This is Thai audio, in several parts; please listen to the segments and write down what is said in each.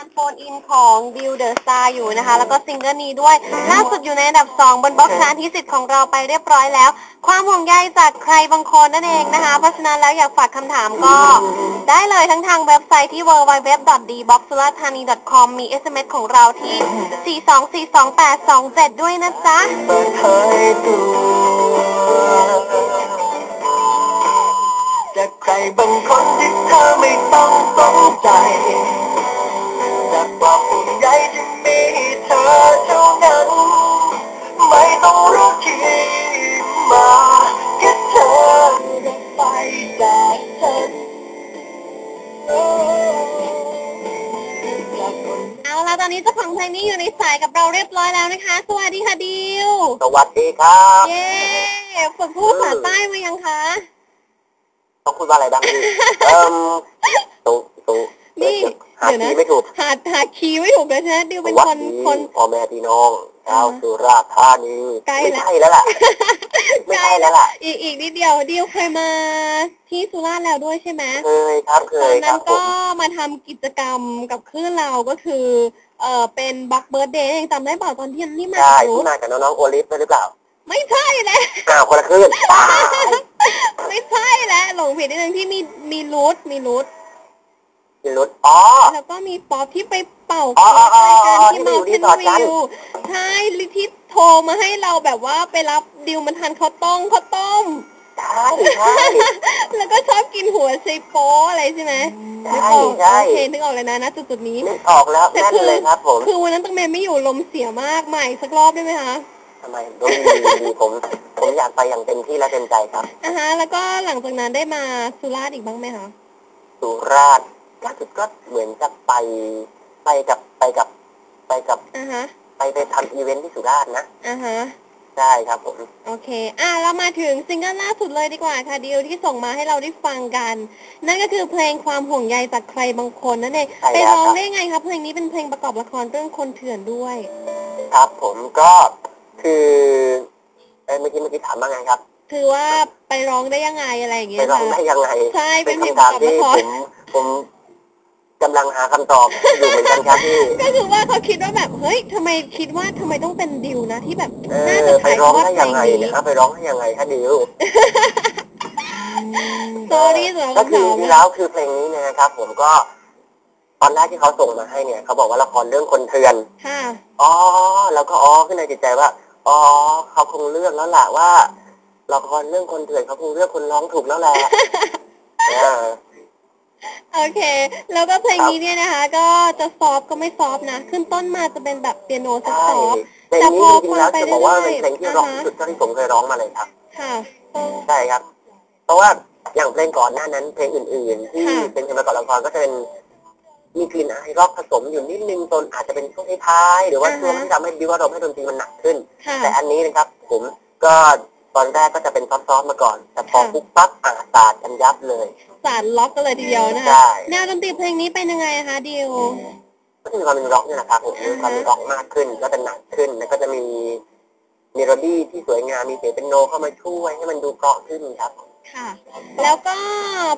การโฟนอินของดิวเดอะสตาร์อยู่นะคะ แล้วก็ซิงเกิลนี้ด้วย ล่าสุดอยู่ในอันดับ 2 บนบล็อกชาร์ตที่สิของเราไปเรียบร้อยแล้ว ความห่วงใยจากใครบางคนนั่นเองนะคะ เพราะฉะนั้นแล้วอยากฝากคำถามก็ ได้เลยทั้งทางเว็บไซต์ที่ www.dboxsulatani.com มี SMS ของเราที่ 4242827 ด้วยนะจ๊ะ จากใครบางคนที่เธอไม่ ดีครับเย้ฝึกพูดภาษาใต้มายังคะต้องพูดว่าอะไรบ้างพี่เอิ่มตุตุนี่หาเดี๋ยวทีนะไม่ถูกหาหาคีย์ไม่ถูกเลยใช่ไหมดิวเป็นวัดคนดีคนพ่อแม่พี่น้องชาวอ่าสุราษฎร์ธานีใกล้ไม่แล้วใช่แล้วล่ะไม่ใช่แล้วล่ะ อีกอีกนิดเดียวดิวเคยมาที่สุราษฎร์แล้วด้วยใช่ไหมเคยครับเคตอนยคนั้รันบผก็มมาทำกิจกรรมกับคลื่นเราก็คือ เออเป็นบักเบิร์ดเดย์จำได้เปล่าตอนที่นี่มาใช่กับรูที่ทมากับน้องๆโอลิฟด้วยหรือเปล่า ไม่ใช่แล้วอ้าวคนละคลื่นป้าไม่ใช่แล้วหลงผิดนิดนึงที่มีมีรูทมีรูทพี่รุดอ๋อ แล้วก็มีป๊อปที่ไปเป่าอ๋อเค้กอะไรกันอ๋อที่ที่มาไปอยู่ที่ขึ้นสอดกันวิวใช่ลิที่โทรมาให้เราแบบว่าไปรับดิวมันทานข้าวต้มข้าวต้ม ใช่ใช่ แล้วก็ชอบกินหัวไชโป๊อะไรใช่ไหมนึกใช่ออกใช่ โอเคนึกออกเลยนะณจุดจุดๆนี้ นึกออกแล้วแต่แน่นคือเลยครับผมคือวันนั้นตังเมย์ไม่อยู่ลมเสียมากใหม่สักรอบได้ไหมคะทำไมดนดีดีผมผมอยากไปอย่างเต็มที่และเต็มใจครับ อะฮะ แล้วก็หลังจากนั้นได้มาสุราษฎร์อีกบ้างไหมคะ สุราษฎร์ล่าสุดก็เหมือนจะไปไปกับไปกับไปกับอะฮะ ไปไปทำอีเวนท์ที่สุราษฎร์นะ อะฮะ ใช่ครับผม โอเค อะเรามาถึงซิงเกิลล่าสุดเลยดีกว่าค่ะดิวที่ส่งมาให้เราได้ฟังกัน นั่นก็คือเพลงความห่วงใยจากใครบางคนนั่นเองใช่ไปแล้วร้องครับ ได้ไงครับเพลงนี้เป็นเพลงประกอบละครเรื่องคนเถื่อนด้วย ครับผมก็คือเอ้ยเมื่อกี้เมื่อกี้ถามว่าไงครับคือว่าไปร้องได้ยังไงอะไรอย่างเงี้ไปยร้องค่ะ ได้ยังไงใช่เป็นเพลงคำถามประที่กอบผละครมผม กำลังหาคำตอบอยู่เหมือนกันครับพี่ ก็คือว่าเขาคิดว่าแบบเฮ้ยทำไมคิดว่าทำไมต้องเป็นดิวนะที่แบบเอน่าอจะไปถ่ายร้องทอดได้เพลยังงไงนี้เนี่ยเอาไปร้องได้ยังไงคะดิวสอรี่สำหรับก็คำคือถามที่นะแล้วคือเพลงนี้เนี่ยนะครับ ผมก็ตอนแรกที่เขาส่งมาให้เนี่ยเขาบอกว่าละครเรื่องคนเถื่อนค่ะ อ๋อแล้วก็อ๋อขึ้นในจิตใจว่าอ๋อเขาคงเลือกแล้วแหละว่าละครเรื่องคนเถื่อนเขาคงเลือกคนร้องถูกแล้วแหละอ่า โอเค แล้วก็เพลงนี้เนี่ยนะคะ ก็จะซอฟต์ก็ไม่ซอฟต์นะ ขึ้นต้นมาจะเป็นแบบเปียโนซอใช่ฟต์เพลงนี้จริงๆแล้วจะบอกว่าเป็นเพลงที่ร้องอ่าฮะที่สุดเท่าที่ผมเคยร้องมาเลยครับๆค่ะใช่ครับ เพราะว่าอย่างเพลงก่อนหน้านั้น เพลงอื่น ๆ ที่ค่ะเป็นเพลงประกอบละครก็จะเป็นมีกลิ่นอายร็อกผสมอยู่นิดนึงจนอาจจะเป็นช่วงท้ายๆหรือว่าช่วงที่ทำให้ดิวว่าเราให้ดนตรีมันหนักขึ้นค่ะแต่อันนี้นะครับ ผมก็ ตอนแรกก็จะเป็นซอฟต์ๆมาก่อน แต่พอค่ะปุ๊บปั๊บอาสาดกันยับเลย สารล็อกกันเลยทีเดียวนะคะใช่แนวดนตรีเพลงนี้เป็นยังไงคะดิว ก็จะมีความเป็นร็อกเนี่ยนะครับผมอ่าฮะมีความเป็นร็อกมากขึ้น ก็จะหนักขึ้น แล้วก็จะมีเมโลดี้ที่สวยงาม มีเสียงเป็นโนเข้ามาช่วยให้มันดูเพราะขึ้นครับ ค่ะ แล้วก็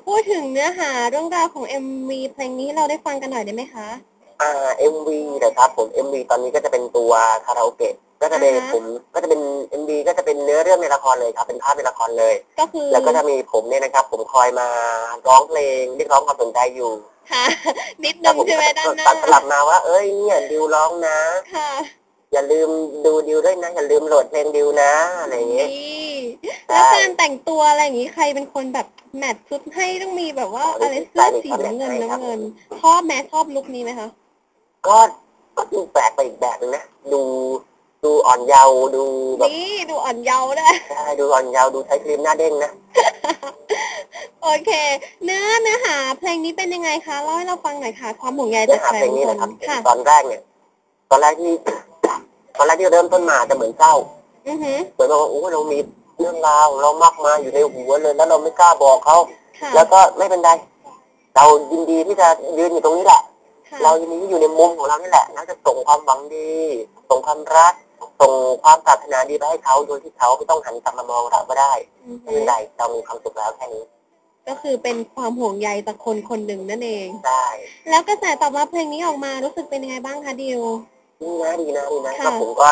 พูดถึงเนื้อหาเรื่องราวของ MV เพลงนี้เราได้ฟังกันหน่อยได้ไหมคะ อ่า MV นะครับผม MV ตอนนี้ก็จะเป็นตัวคาราโอเกะ ก็จะเป็นอ่าฮะ ผมก็จะเป็น MV ก็จะเป็นเนื้อเรื่องในละครเลยครับเป็นภาพในละครเลย ก็คือแล้วก็จะมีผมเนี่ยนะครับ ผมคอยมาร้องเพลงเรียกร้องความสนใจอยู่ค่ะนิดนึแล้วงผมใช่ไหมก็ด้านหน้าตัดสลับมาว่า เอ้ยเนี่ยดิวร้องนะ ค่ะอย่าลืมดูดิวด้วยนะ อย่าลืมโหลดเพลงดิวนะอะไรอย่างเงี้ยนี่แล้วการแต่งตัวอะไรอย่างนี้ใครเป็นคนแบบแมทชุดให้ต้องมีแบบว่าอ๋อนี่อะไรคือเสื้อสีสไตล์น้ำเงินครับน้ำเงินชอบแม้ชอบลุคนี้ไหมคะ ก็ก็ดูแปลกไปอีกแบบนึงนะ ดู ดูอ่อนเยาว์ดูแบบนี่ดูอ่อนเยาว์ด้วยใช่ดูอ่อนเยาว์ดูใช้ครีมหน้าเด้งนะ โอเค เนื้อเนื้อหาเพลงนี้เป็นยังไงคะเล่าให้เราฟังหน่อยค่ะ ความห่วงใยเนื้จาอกหาใครเพลงบางนี้คนนะครับค่ะตอนแรกเนี่ย ตอนแรกที่ ตอนแรกที่เริ่มต้นมาจะเหมือนเศร้าอือหือเหมือนว่าโอ้เรามีเรื่องราวเรามากมายอยู่ในหัวเลยแล้วเราไม่กล้าบอกเขาค่ะแล้วก็ไม่เป็นไรเรายินดีที่จะยืนอยู่ตรงนี้แหละค่ะเรายินดีที่อยู่ในมุมของเรานี่แหละแล้วจะส่งความหวังดี ส่งความรัก ส่งความปรารถนาดีไปให้เขาโดยที่เขาไม่ต้องหันกลับมามองเราก็ได้อือไม่หืเป็อนไรเรามีความสุขแล้วแค่นี้ ก็คือเป็นความห่วงใยจากคนคนหนึ่งนั่นเอง ได้ แล้วกระแสตอบรับเพลงนี้ออกมารู้สึกเป็นยังไงบ้างคะดิว ดีนะดีนะดีนะค่ะก็ผมก็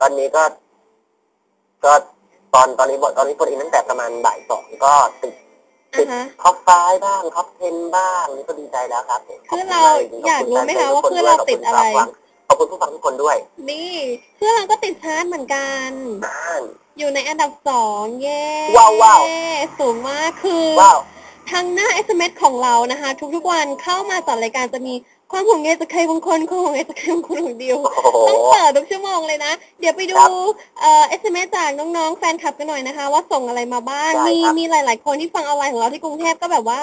ตอนนี้ก็ ก็ตอนตอนนี้ตอนนี้คนอินตั้งแต่ประมาณบ่ายสองก็ติดอะฮะ ท็อปไฟว์บ้างท็อปเทนบ้างนี่ก็ดีใจแล้วครับผมคือเราอยากรู้ไหมคะว่าเพื่อนเราติดอะไร ข อบคุณผู้ฟังทุกคนด้วยนี่เพื่อนเราก็ติดชาร์ตเหมือนกันบ้าน อยู่ในอันดับสองเย้ว้าวว้าว สูงมากคือว้าว ทางหน้า SMS ของเรานะคะ ทุกๆวันเข้ามาจัดรายการจะมีความห่วงใยจากใครบางคนความห่วงใยจากใครบางคนของเดียวโอ้โห ต้องเปิดทุกชั่วโมงเลยนะ เดี๋ยวไปดูครับเอ่อ SMS จากน้องๆ แฟนคลับกันหน่อยนะคะ ว่าส่งอะไรมาบ้าง ได้มีครับ มีหลาย ๆ คนที่ฟังออนไลน์ของเราที่กรุงเทพก็แบบว่า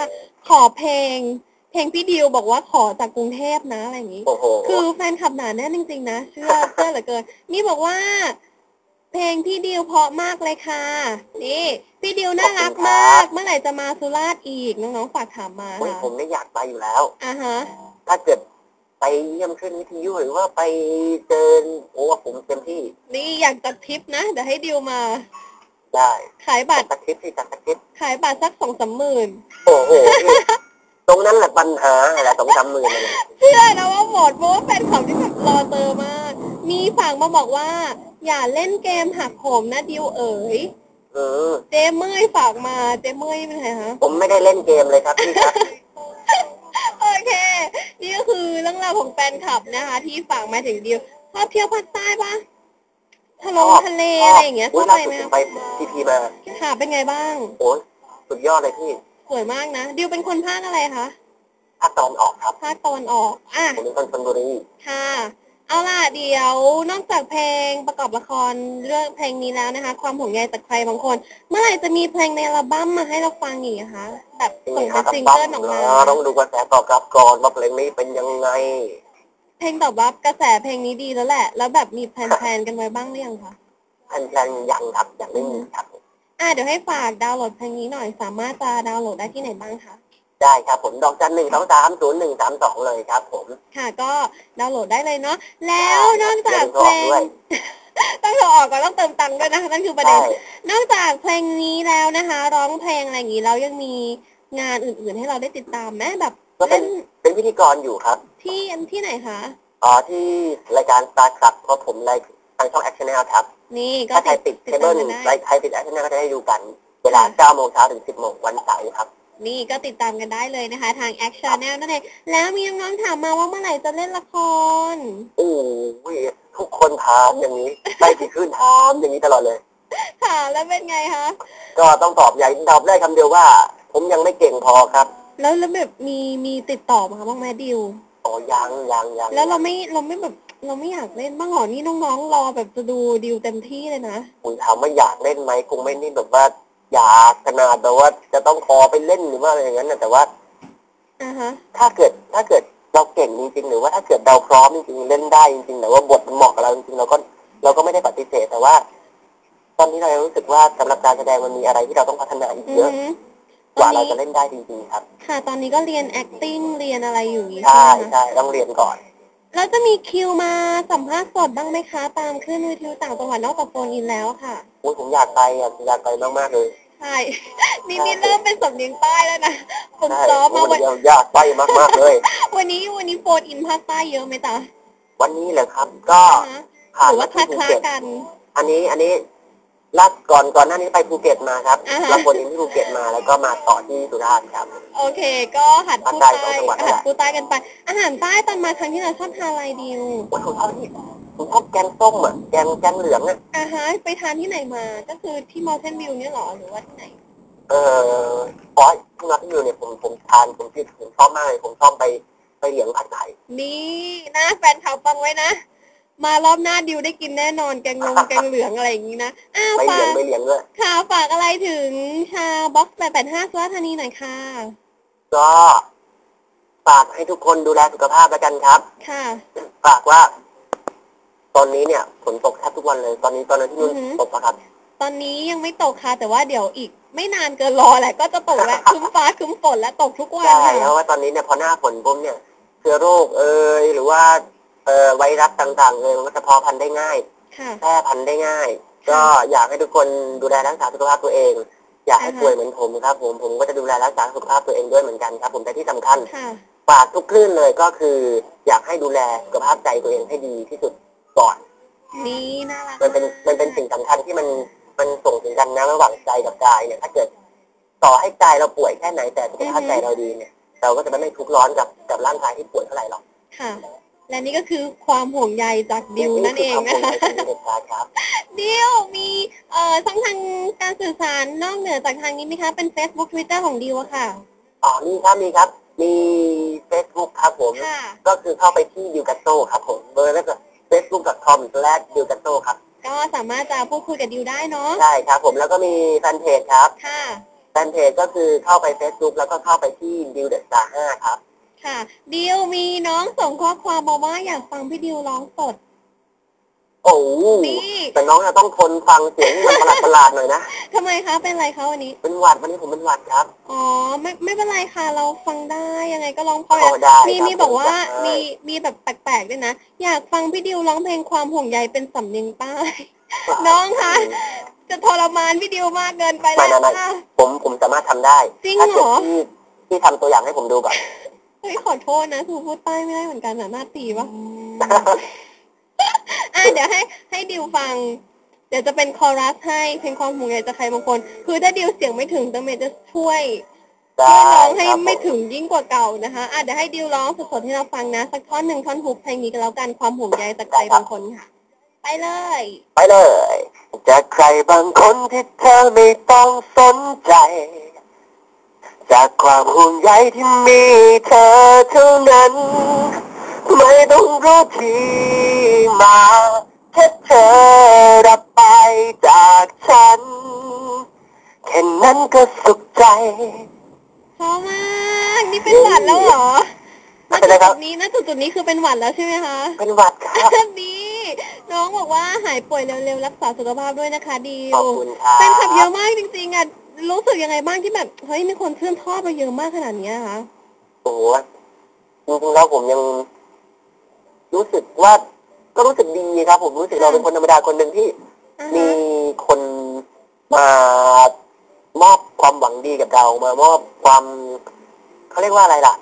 ขอเพลง เพลงพี่ดิวบอกว่าขอจากกรุงเทพนะอะไรอย่างนี้ โอ้โห คือแฟนคลับหนาแน่นจริง ๆ นะ เชื่อ เชื่อเหลือเกิน นี่บอกว่า เพลงพี่ดิวเพราะมากเลยค่ะ นี่ พี่ดิวน่ารักมากเมื่อไหร่จะมาสุราษฎร์อีก น้องๆฝากถามมาโอ้ยค่ะผมไม่อยากไปอยู่แล้ว อ่าฮะ ถ้าเกิดไปเยี่ยมขึ้นวิทยุหรือว่าไปเจอโอ้ผมเต็มที่นี่อยากจัดทริปนะ เดี๋ยวให้ดิวมา ได้ขายบัตร จัดคลิปที่จัดคลิปขายบัตรสักสองสามหมื่น โอ้โหนี่ ตรงนั้นแหละปัญหาแหละสองสามหมื่นเลยเชื่อนะว่าหมดเพราะว่าแฟนคลับที่แบบรอเจอมาก มีฝากมาบอกว่า อย่าเล่นเกมหักโหมนะดิวเอ๋ย เออ เจเมื่อยฝากมา เจเมื่อยเป็นไงคะ ผมไม่ได้เล่นเกมเลยครับพี่ครับ โอเค นี่ก็คือเรื่องราวของแฟนคลับนะคะ ที่ฝากมาถึงดิวชอบเที่ยวภาคใต้ปะทะลงชอบทะเลอะไรอย่างเงี้ยชอุ้อยบล่าไปสุดไหมผมคะไปทีพีมาค่ะเป็นไงบ้าง โอ้ยสุดยอดเลยพี่ สวยมากนะดิวเป็นคนภาคอะไรคะภาคตอนออกครับภาคตะวันออกอะผมเป็นคนชลบุรีค่ะ เอาล่ะเดี๋ยวนอกจากเพลงประกอบละครเรื่องเพลงนี้แล้วนะคะ ความห่วงใยจากใครบางคน เมื่อไหร่จะมีเพลงในอัลบั้มมาให้เราฟังอีกอะคะแบบส่งเป็นซิงเกิลออกมาต้องดูกระแสตอบรับก่อนว่าเพลงนี้เป็นยังไง เพลงตอบรับกระแสเพลงนี้ดีแล้วแหละ แล้วแบบมีแพลนๆกันไว้บ้างหรือยังคะแพลนๆยังครับยังไม่มีครับ อะเดี๋ยวให้ฝากดาวน์โหลดเพลงนี้หน่อย สามารถจะดาวน์โหลดได้ที่ไหนบ้างคะ ได้ครับผมดอกจันหนึ่งสองสามศูนย์หนึ่งสามสองเลยครับผม ค่ะ ก็ดาวน์โหลดได้เลยเนาะ แล้วนอกจากเพลเดี๋ยวงโทรออกด้วยต้องโทรออกก่อนต้องเติมตังค์ด้วยนะคะนั่นคือประเด็นใช่นอกจากเพลงนี้แล้วนะคะ ร้องเพลงอะไรอย่างนี้แล้วยังมีงานอื่นๆ ให้เราได้ติดตามไหมแบบก็เป็เล่นนเป็นพิธีกรอยู่ครับ ที่ที่ไหนคะ อ๋อที่รายการ Star Club เพราะผมรายทางช่อง Action ครับ นี่ก็ถ้าใครติดติเคดเบิตามลกันได้รายใครติด Action ก็จะได้ดูกัน เวลา9โมงเช้าถึง 10โมงวันเสาร์ครับ นี่ก็ติดตามกันได้เลยนะคะ ทาง Act Channel นั่นเองแล้วมีน้องๆถามมาว่าเมื่อไหร่จะเล่นละครโอ้ยทุกคนถามอย่างนี้ได้ที่ขึ้นถามอย่างนี้ตลอดเลย ค่ะ แล้วเป็นไงคะก็ต้องตอบใหญ่ตอบได้คำเดียวว่า ผมยังไม่เก่งพอครับ แล้วแล้วแบบมีมีติดต่อมาบ้างไหมดิว อ๋อยังยังยังแล้วเราไม่เราไม่แบบเราไม่อยากเล่นบ้างเหรอนี่น้องๆรอแบบจะดูดิวเต็มที่เลยนะคุณถามว่าอยากเล่นไหมคงไม่นี่แบบว่า อยากขนาดแบบว่าจะต้องขอไปเล่นหรือว่าอะไรอย่างนั้นนะแต่ว่าอ่าฮะถ้าเกิดถ้าเกิดเราเก่งจริงๆหรือว่าถ้าเกิดเราพร้อมจริงๆเล่นได้จริงๆแต่ว่าบทมันเหมาะกับเราจริงๆเราก็เราก็ไม่ได้ปฏิเสธแต่ว่า ตอนนี้เรายังรู้สึกว่าสำหรับการแสดงมันมีอะไรที่เราต้องพัฒนาอีกอืเยออะฮึ กว่าเราจะเล่นได้จริงๆครับ ค่ะ ตอนนี้ก็เรียน acting เรียนอะไรอยู่อย่างนี้ใช่ใช่ไหมคะใช่ต้องเรียนก่อน แล้วจะมีคิวมาสัมภาษณ์สดบ้างไหมคะ ตามขึ้นวิทยุต่างจังหวัดนอกจากโฟนอินแล้วค่ะโอ้ยผมอยากไปอะผมอยากไปมากๆเลยใช่ นี่นี่เริ่มเป็นสำเนียงใต้แล้วนะฝึกใช่ซ้อมโอ้มายวันเดียวยากไปมากๆเลย วันนี้วันนี้โฟนอินภาคใต้เยอะไหมจ๊ะวันนี้แหละครับ ก็ฮะผ่าหนรือมาว่าคที่ลาภูคลาเก็ตกัน อันนี้อันนี้ ลัดก่อนก่อนหน้านี้ไปภูเก็ตมาครับอ่าฮะ รับคนอินที่ภูเก็ตมาแล้วก็มาต่อที่สุราษฎร์ครับ โอเค ก็หัดพูดภาคใต้ใต้สองจังหวัดนั่นแหหัดละพูดใต้กันไป อาหารใต้ตอนมาครั้งที่เราชอบทานอะไรดิวโอ้ยผมชอบนี่ผมชอบแกงส้มอะแกงแกงเหลืองอะอ่าฮะไปทานที่ไหนมา ก็คือที่มอลเทนวิวเนี่ยเหรอหรือว่าที่ไหน เออพอที่นัดที่อยู่เนี่ยผมผมทานผมคิดผมชอบมากเลยผมชอบไปไปเหลียงผัดไทย นี่นะแฟนเขาฟังไว้นะ มารอบหน้าดิวได้กินแน่นอนแกงลงแกงเหลืองอะไรอย่างนี้นะอ้าวไปเหฝาลียงกไปเหลียงด้วยค่ะฝากอะไรถึงชาวบ็อกซ์แปดแปดห้าสุราษฎร์ธานีหน่อยค่ะ ก็ฝากให้ทุกคนดูแลสุขภาพแล้วกันครับ ค่ะ ฝากว่า ตอนนี้เนี่ยฝนตกแทบทุกวันเลย ตอนนี้ตอนนั้นที่นู่นอือหือ ตกปะครับ ตอนนี้ยังไม่ตกค่ะ แต่ว่าเดี๋ยวอีก ไม่นานเกินรอแหละก็จะตกแล้ว ครึ้มฟ้าครึ้มฝนและตกทุกวันใช่ค่ะเพราะว่าตอนนี้เนี่ยพอหน้าฝนปุ๊บเนี่ยเชื้อโรคเอ่ยหรือว่า เอ่อไวรัสต่างๆเลยมันก็จะเพาะพันธุ์ได้ง่ายค่ะ แพร่พันธุ์ได้ง่าย ก็อยากให้ทุกคนดูแลรักษาสุขภาพตัวเองออยากให้ป่วยเหมือนผมครับ ผมผมก็จะดูแลรักษาสุขภาพตัวเองด้วยเหมือนกันครับ ผมแต่ที่สำคัญค่ะ ฝากทุกคลื่นเลยก็คือ อยากให้ดูแลสุขภาพใจตัวเองให้ดีที่สุดก่อนนี่น่ารักมันเป็นมันเป็นสิ่งสำคัญที่มันมันส่งถึงกันนะระหว่างใจกับกายเนี่ยถ้าเกิดต่อให้ใจเราป่วยแค่ไหนแต่สุขภาพใจเราดีเนี่ย เราก็จะไม่ทุกข์ร้อนกับกับร่างกายที่ป่วยเท่าไหร่หรอก ค่ะ และนี่ก็คือความห่วงใยจากดิวนั่นเองนะคืคะวามห่วงใยที่มีเด็ดขาดครับดิวมีเอ่อช่องทางการสื่อสารนอกเหนือจากทางนี้ไหมคะ เป็น Facebook Twitter ของดิวอะค่ะ อ๋อมีครับมีครับ มี Facebook ครับผม ค่ะ ก็คือเข้าไปที่ดิวกัตโตครับผมเบอร์แล้วก็ facebook.com slash ดิวกัตโตครับ ก็สามารถจะพูดคุยกับดิวได้เนาะ ใช่ครับผมแล้วก็มีแฟนเพจครับ ค่ะ แฟนเพจก็คือเข้าไป Facebook แล้วก็เข้าไปที่ดิวเดอะสตาร์ห้าครับ ค่ะดิวมีน้องส่งข้อความมาว่าอยากฟังพี่ดิวร้องสด โอ้โหนี่ แต่น้องจะต้องทนฟังเสียงที่มันประหลาดประหลาดๆหน่อยนะ ทำไมคะเป็นไรคะวันนี้ เป็นหวัดวันนี้ผมเป็นหวัดครับ อ๋อไม่ไม่เป็นไรค่ะ เราฟังได้ยังไงก็ร้องพอโอ้ได้มีครับมีบอกว่าได้ มีมีแบบแปลกๆด้วยนะ อยากฟังพี่ดิวร้องเพลงความห่วงใยเป็นสำเนียงใต้ น้องคะ จะทรมานพี่ดิวมากเกินไปไม่แล้วไม่ไม่ ค่ะ ผมผมสามารถทำได้จริงถ้าเหรเกิดอที่ที่ทำตัวอย่างให้ผมดูก่อน เฮ้ยขอโทษนะคือพูดใต้ไม่ได้เหมือนกันนะหน้าตีปะอะเดี๋ยวให้ให้ดิวฟัง เดี๋ยวจะเป็นคอรัสให้เพลงความห่วงใยจากใครบางคน คือถ้าดิวเสียงไม่ถึงตังเมย์จะช่วยได้ช่วยร้องให้ครับผไม่ถึงยิ่งกว่าเก่านะคะอะเดี๋ยวให้ดิวร้องสดๆให้เราฟังนะ สักท่อนหนึ่งท่อนฮุกเพลงนี้กันแล้วกันความห่วงใยจากใครบางคนค่ะ ไปเลย ไปเลย จากใครบางคนที่เธอไม่ต้องสนใจ จากความห่วงใยที่มีเธอเท่านั้น ไม่ต้องรู้ที่มาแค่เธอรับไปจากฉัน แค่นั้นก็สุขใจพอมากนี่เป็นหวัดแล้วเหรอไม่ณเป็นไรครัจุบดนี้ณจุดๆนี้คือเป็นหวัดแล้วใช่ไหมคะ เป็นหวัดครับ ดีน้องบอกว่าหายป่วยเร็วๆรักษาสุขภาพด้วยนะคะดิขวอบคุณครับแฟนคลับเยอะมากจริงๆอะ รู้สึกยังไงบ้างที่แบบเฮ้ยมีคนชื่นชอบเราเยอะมากขนาดเนี้ยคะโอ้โหจริงๆแล้วผมยัง รู้สึกว่าก็รู้สึกดีครับ ผมรู้สึกเราเป็นคนธรรมดาคนหนึ่งที่ อ่ามีฮะคนมามอบความหวังดีกับเรามามอบความเขาเรียกว่าอะไรล่ะ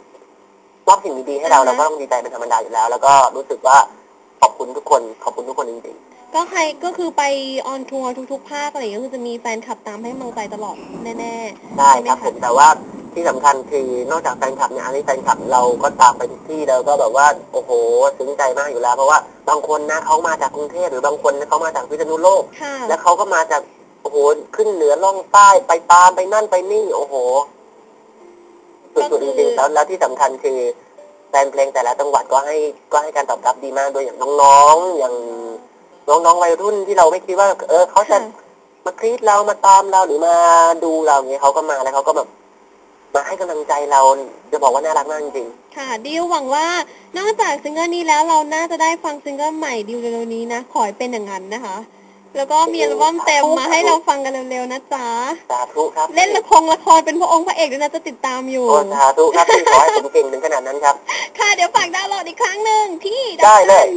มอบสิ่งดีๆให้เราเราก็ต้องดีใจเป็นธรรมดาอยู่แล้ว แล้วก็รู้สึกว่าขอบคุณทุกคน ขอบคุณทุกคนจริง ก็ใครก็คือไปออนทัวร์ทุก ๆ ภาคอะไรอย่างเงี้ยก็คือจะมีแฟนคลับตามให้กำลังใจตลอดแน่ๆๆได้ครับไหผมแต่ว่าที่สำคัญคือนอกจากแฟนคลับเนี่ยอันนี้แฟนคลับเราก็ตามไปทุกที่แล้วก็แบบว่าโอ้โหซึ้งใจมากอยู่แล้ว เพราะว่าบางคนนะเขามาจากกรุงเทพหรือบางคนนะเขามาจากพิษณุโลก ค่ะ แล้วเขาก็มาจากโอ้โหขึ้นเหนือล่องใต้ไปตามไปนั่นไปนี่โอ้โหสุดๆจริงๆแล้วแล้วที่สำคัญคือแฟนเพลงแต่ละจังหวัดก็ให้ก็ให้การตอบรับดีมากด้วยอย่างน้องๆอย่าง น้องๆวัยรุ่นที่เราไม่คิดว่า เออเขาจะค่ะมากรีดเรามาตามเราหรือมาดูเราอย่างเงี้ยเขาก็มาแล้วเขาก็แบบมาให้กำลังใจเราจะบอกว่าน่ารักมากจริงค่ะดิวหวังว่านอกจากซิงเกิลนี้แล้วเราน่าจะได้ฟังซิงเกิลใหม่ดิวเร็วๆนี้นะขอให้เป็นอย่างนั้นนะคะ แล้วก็มีอัลบั้มเต็มมาให้เราฟังกันเร็วๆนะจ๊ะๆสาธุครับ เล่นละครละครเป็นพระองค์พระเอกด้วยนะจะติดตามอยู่โอ้สาธุครับที่ขอให้ผมเก่งถึงขนาดนั้นครับ ค่ะเดี๋ยวฝากดาวน์โหลดอีกครั้งหนึ่งที่ได้เลย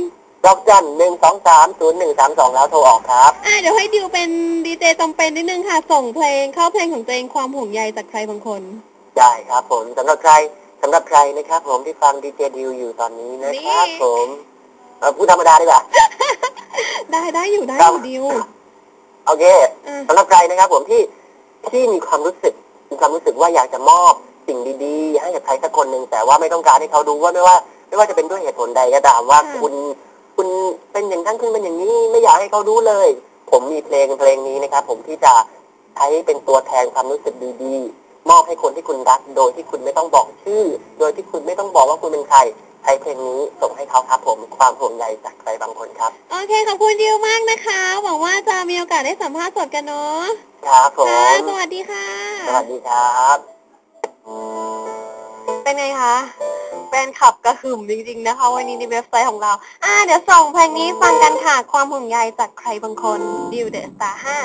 ดอกจันหนึ่งสองสามศูนย์หนึ่งสามสองแล้วโทรออกครับ อ่าเดี๋ยวให้ดิวเป็นดีเจจำเป็นนิดนึงค่ะ ส่งเพลงเข้าเพลงของตัวเองความห่วงใยจากใครบางคน ได้ครับผมสำหรับใครสำหรับใครนะครับ ผมที่ฟังดีเจดิวอยู่ตอนนี้นะครับนี่ผมเอ่อพูดธรรมดาดีกว่า ได้ได้อยู่ได้ครัอบยู่ดิว โอเคอะสำหรับใครนะครับ ผมที่ที่มีความรู้สึกมีความรู้สึกว่าอยากจะมอบสิ่งดีๆ ให้กับใครสักคนหนึ่งแต่ว่าไม่ต้องการให้เขารู้ว่าไม่ว่า ไม่ว่าจะเป็นด้วยเหตุผลใดก็ตามว่าคุณ คุณเป็นอย่างนั้นคุณเป็นอย่างนี้ไม่อยากให้เขารู้เลย ผมมีเพลงเพลงนี้นะครับ ผมที่จะใช้เป็นตัวแทนความรู้สึกดีๆ มอบให้คนที่คุณรัก โดยที่คุณไม่ต้องบอกชื่อ โดยที่คุณไม่ต้องบอกว่าคุณเป็นใครใช้เพลงนี้ส่งให้เขาครับ ผมความห่วงใยจากใครบางคนครับ โอเคขอบคุณดิวมากนะคะ หวังว่าจะมีโอกาสได้สัมภาษณ์สดกันเนาะครับผมค่ะสวัสดีค่ะ สวัสดีครับ เป็นไงคะแฟนคลับกระหึ่มจริงๆนะคะ วันนี้ในเว็บไซต์ของเรา อ่า เดี๋ยวส่งเพลงนี้ฟังกันค่ะ ความห่วงใยจากใครบางคนดิวเดอะสตาร์ห้า